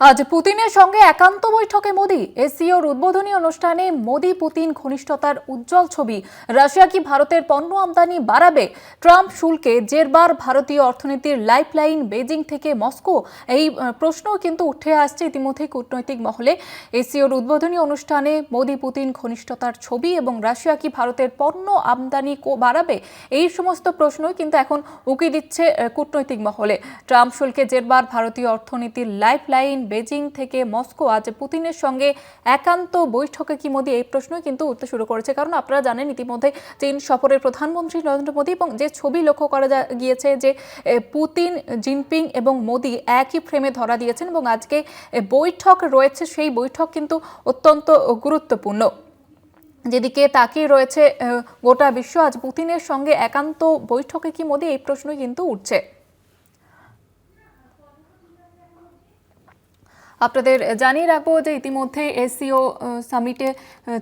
আজ পুতিনের সঙ্গে একান্ত বৈঠকে মোদি। এসিওর উদ্বোধনী অনুষ্ঠানে মোদি পুতিন ঘনিষ্ঠতার উজ্জ্বল ছবি। রাশিয়া কি ভারতের পণ্য আমদানি বাড়াবে? ট্রাম্প শুল্কে জেরবার ভারতীয় অর্থনীতির লাইফলাইন বেজিং থেকে মস্কো? এই প্রশ্ন কিন্তু উঠে আসছে ইতিমধ্যে কূটনৈতিক মহলে। এসিওর উদ্বোধনী অনুষ্ঠানে মোদি পুতিন ঘনিষ্ঠতার ছবি এবং রাশিয়া কি ভারতের পণ্য আমদানি বাড়াবে? এই সমস্ত প্রশ্নই কিন্তু এখন উকি দিচ্ছে কূটনৈতিক মহলে। ট্রাম্প শুল্কে জেরবার ভারতীয় অর্থনীতির লাইফলাইন বেজিং থেকে মস্কো আজ পুতিনের সঙ্গে একান্ত বৈঠকে কি মোদি এই প্রশ্নই কিন্তু উঠতে শুরু করেছে? কারণ আপনারা জানেন ইতিমধ্যে চীন সফরের প্রধানমন্ত্রী নরেন্দ্র মোদী এবং যে ছবি লক্ষ্য করা গিয়েছে যে পুতিন, জিনপিং এবং মোদী একই ফ্রেমে ধরা দিয়েছেন এবং আজকে বৈঠক রয়েছে, সেই বৈঠক কিন্তু অত্যন্ত গুরুত্বপূর্ণ। যেদিকে তাকিয়ে রয়েছে গোটা বিশ্ব, আজ পুতিনের সঙ্গে একান্ত বৈঠকে কি মোদি এই প্রশ্নই কিন্তু উঠছে? আপনাদের জানিয়ে রাখব যে ইতিমধ্যে এসিও সামিটে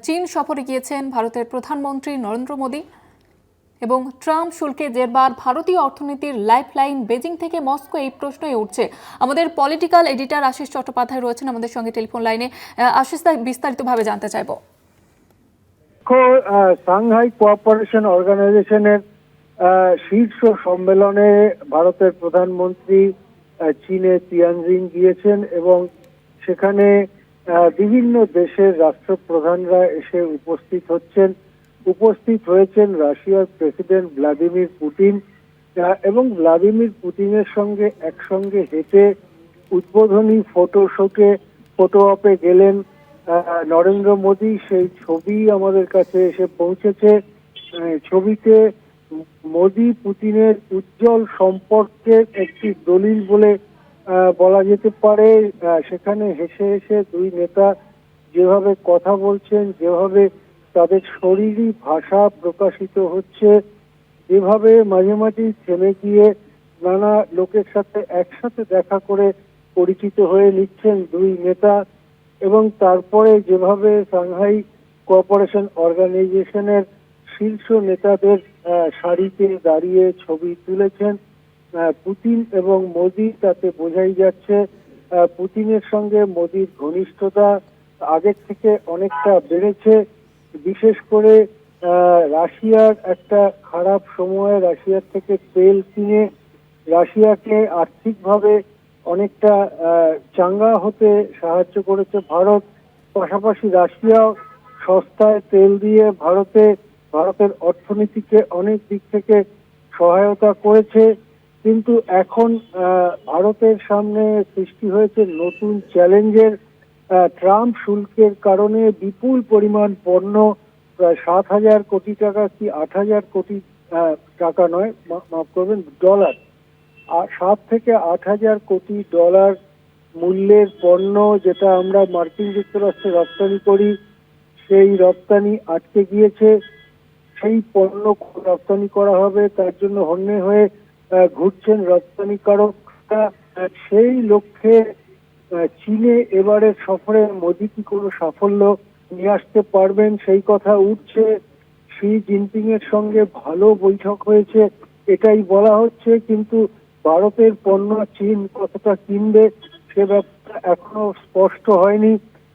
চীন সফরে গিয়েছেন ভারতের প্রধানমন্ত্রী নরেন্দ্র মোদী এবং ট্রাম্প শুল্কে জেরবার ভারতীয় অর্থনীতির লাইফলাইন বেজিং থেকে মস্কো এই প্রশ্নই উঠছে। আমাদের পলিটিক্যাল এডিটর আশিস চট্টোপাধ্যায় রয়েছেন আমাদের সঙ্গে টেলিফোন লাইনে। আশিস দা, বিস্তারিতভাবে জানতে চাইব। সাংহাই কোঅপারেশন অর্গানাইজেশনের শীর্ষ সম্মেলনে ভারতের প্রধানমন্ত্রী চীনে তিয়ানজিং গিয়েছেন এবং সেখানে বিভিন্ন দেশের রাষ্ট্রপ্রধানরা এসে উপস্থিত হচ্ছেন। উপস্থিত হয়েছেন রাশিয়ার প্রেসিডেন্ট ভ্লাদিমির পুতিন এবং ভ্লাদিমির পুতিনের সঙ্গে একসঙ্গে হেঁটে উদ্বোধনী ফটো শোকে ফটো অপে গেলেন। নরেন্দ্র মোদী সেই ছবি আমাদের কাছে এসে পৌঁছেছে। ছবিতে মোদী পুতিনের উজ্জ্বল সম্পর্কের একটি দলিল বলে বলা যেতে পারে সেখানে হেসে হেসে দুই নেতা যেভাবে কথা বলছেন, যেভাবে তাদের শরীরী ভাষা প্রকাশিত হচ্ছে, যেভাবে মাঝে মাঝে থেমে গিয়ে নানা লোকের সাথে একসাথে দেখা করে পরিচিত হয়ে নিচ্ছেন দুই নেতা এবং তারপরে যেভাবে সাংহাই কোঅপারেশন অর্গানাইজেশনের শীর্ষ নেতাদের সারিতে দাঁড়িয়ে ছবি তুলেছেন পুতিন এবং মোদি, তাতে বোঝাই যাচ্ছে পুতিনের সঙ্গে মোদির ঘনিষ্ঠতা আগের থেকে অনেকটা বেড়েছে। বিশেষ করে রাশিয়ার একটা খারাপ সময়ে রাশিয়ার থেকে তেল কিনে রাশিয়াকে আর্থিকভাবে অনেকটা চাঙ্গা হতে সাহায্য করেছে ভারত। পাশাপাশি রাশিয়াও সস্তায় তেল দিয়ে ভারতে, ভারতের অর্থনীতিকে অনেক দিক থেকে সহায়তা করেছে। কিন্তু এখন ভারতের সামনে সৃষ্টি হয়েছে নতুন চ্যালেঞ্জের ট্রাম্প শুল্কের কারণে বিপুল পরিমাণ পণ্য, প্রায় সাত হাজার কোটি টাকা কি আট হাজার কোটি টাকা নয় মাফ করবেন, ডলার। আর সাত থেকে আট হাজার কোটি ডলার মূল্যের পণ্য যেটা আমরা মার্কিন যুক্তরাষ্ট্রে রপ্তানি করি, সেই রপ্তানি আটকে গিয়েছে। সেই পণ্য রপ্তানি করা হবে, তার জন্য হন্যে হয়ে ঘুরছেন রপ্তানিকারকরা সেই লক্ষ্যে চীনে এবারে সফরে মোদি কি কোনো সাফল্য নিয়ে আসতে পারবেন? সেই কথা উঠছে। শি জিনপিং এর সঙ্গে ভালো বৈঠক হয়েছে, এটাই বলা হচ্ছে। কিন্তু ভারতের পণ্য চীন কতটা কিনবে, সে ব্যাপারটা এখনও স্পষ্ট হয়নি।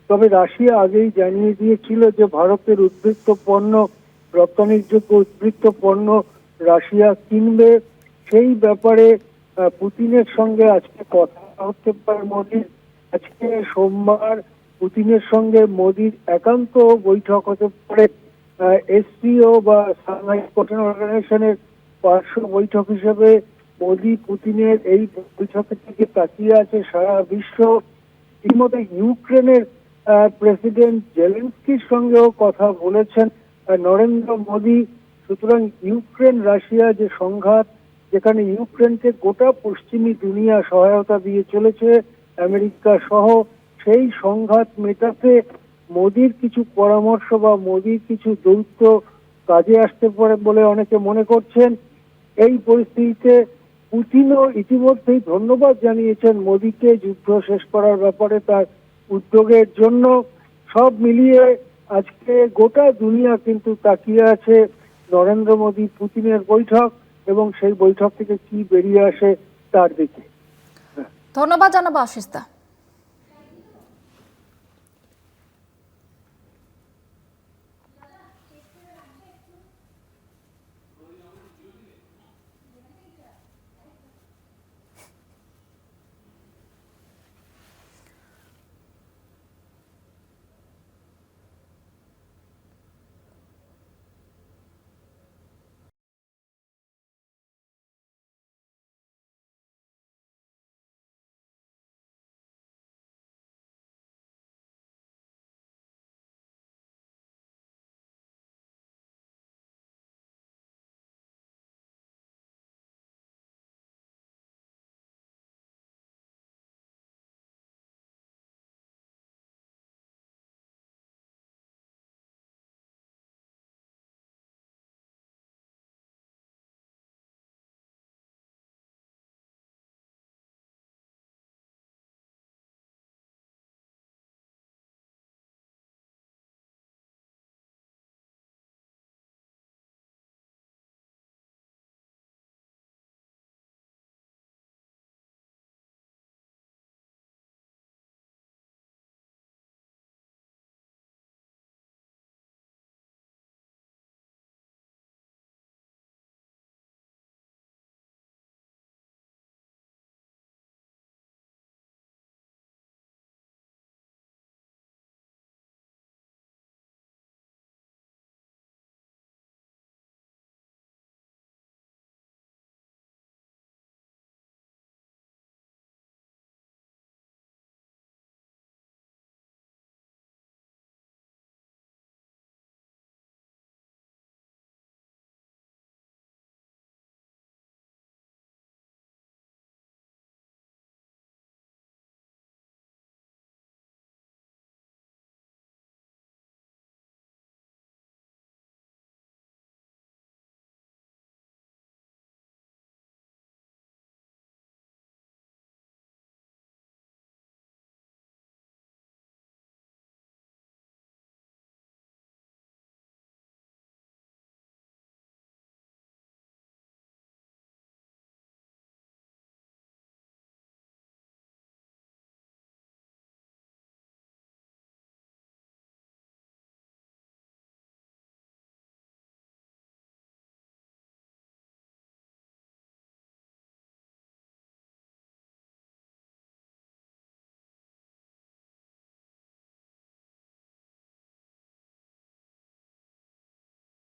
তবে রাশিয়া আগেই জানিয়ে দিয়েছিল যে ভারতের উদ্বৃত্ত পণ্য, রপ্তানির যোগ্য উদ্বৃত্ত পণ্য রাশিয়া কিনবে। সেই ব্যাপারে পুতিনের সঙ্গে আজকে কথা হতে পারে মোদির। আজকে সোমবার পুতিনের সঙ্গে মোদির একান্ত বৈঠক হতে পারে এসপিও বা সাংহাই কোটেন অর্গানাইজেশনের পার্শ্ব বৈঠক হিসেবে মোদি পুতিনের এই বৈঠকের দিকে তাকিয়ে আছে সারা বিশ্ব। ইতিমধ্যে ইউক্রেনের প্রেসিডেন্ট জেলেন্সকির সঙ্গেও কথা বলেছেন নরেন্দ্র মোদী। সুতরাং ইউক্রেন রাশিয়া যে সংঘাত যেখানে ইউক্রেনকে গোটা পশ্চিমী দুনিয়া সহায়তা দিয়ে চলেছে, আমেরিকা সহ সেই সংঘাত মেটাতে মোদির কিছু পরামর্শ বা মোদির কিছু দৌত্য কাজে আসতে পারে বলে অনেকে মনে করছেন। এই পরিস্থিতিতে পুতিনও ইতিমধ্যেই ধন্যবাদ জানিয়েছেন মোদিকে যুদ্ধ শেষ করার ব্যাপারে তার উদ্যোগের জন্য। সব মিলিয়ে আজকে গোটা দুনিয়া কিন্তু তাকিয়ে আছে নরেন্দ্র মোদী পুতিনের বৈঠক। এবং সেই বৈঠক থেকে কি বেরিয়ে আসে তার দিকে। ধন্যবাদ জানাব আশিস